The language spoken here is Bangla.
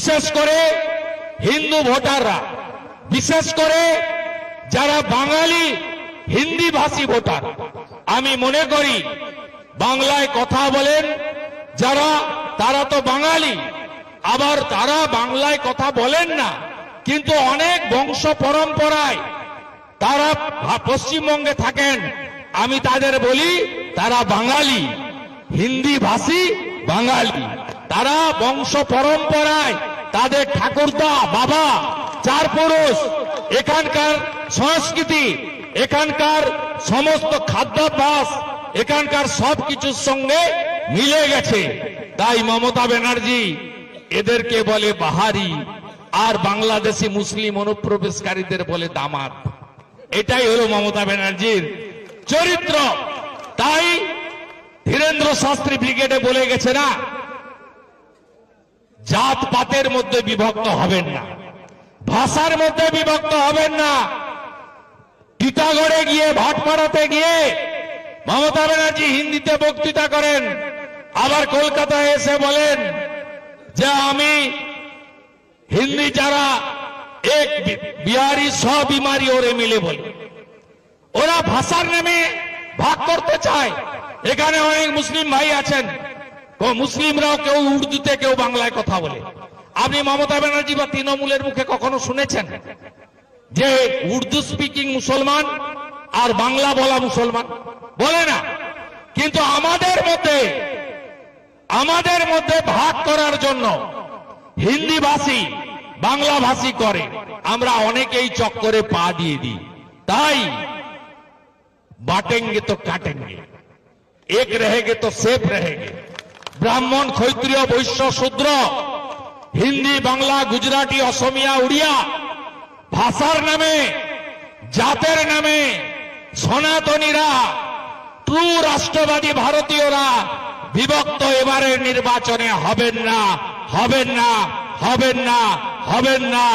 বিশেষ করে হিন্দু ভোটাররা, বিশেষ করে যারা বাঙালি হিন্দি ভাষী ভোটার, আমি মনে করি বাংলায় কথা বলেন, যারা, তারা তো বাঙালি, আবার তারা বাংলায় কথা বলেন না, কিন্তু অনেক বংশ পরম্পরায় তারা পশ্চিমবঙ্গে থাকেন, আমি তাদের বলি তারা বাঙালি, হিন্দি ভাষী বাঙালি, তারা বংশ পরম্পরায় তাদের ঠাকুরদা বাবা, চার পুরুষ, এখানকার সংস্কৃতি, এখানকার সমস্ত খাদ্যাভ্যাস, এখানকার সব কিছুর সঙ্গে মিলে গেছে। তাই মমতা ব্যানার্জি এদেরকে বলে বাহারি, আর বাংলাদেশি মুসলিম অনুপ্রবেশকারীদের বলে দামাত। এটাই হলো মমতা ব্যানার্জির চরিত্র। তাই ধীরেন্দ্র শাস্ত্রী ব্রিগেডে বলে গেছে না জাত পাতের মধ্যে বিভক্ত হবেন না। ভাষার মধ্যে বিভক্ত হবেন না। টিটাগড়ে গিয়ে, ভাটপাড়াতে গিয়ে মমতা ব্যানার্জি হিন্দিতে বক্তৃতা করেন। আবার কলকাতায় এসে বলেন যে আমি হিন্দি যারা এক বিহারি স বিমারি ওরে মিলে বলে। ওরা ভাষার নামে ভাগ করতে চায়। এখানে অনেক মুসলিম ভাই আছেন। ও মুসলিমরাও কেউ উর্দুতে, কেউ বাংলায় কথা বলে। আপনি মমতা ব্যানার্জি বা তৃণমূলের মুখে কখনো শুনেছেন যে উর্দু স্পিকিং মুসলমান আর বাংলা বলা মুসলমান? বলে না। কিন্তু আমাদের মধ্যে আমাদের মধ্যে ভাগ করার জন্য হিন্দি ভাষী বাংলা ভাষী করে। আমরা অনেকেই চক্করে পা দিয়ে দিই। তাই বাটেঙ্গে তো কাটেঙ্গে, এক রেহেগে তো সেফ রেহেগে। ব্রাহ্মণ, ক্ষত্রিয়, বৈশ্য, শূদ্র, হিন্দি, বাংলা, গুজরাটি, অসমিয়া, উড়িয়া, ভাষার নামে, জাতের নামে, সনাতনীরা ট্রু রাষ্ট্রবাদী ভারতীয়রা বিভক্ত এবারের নির্বাচনে হবেন না হবেন না হবেন না হবেন না।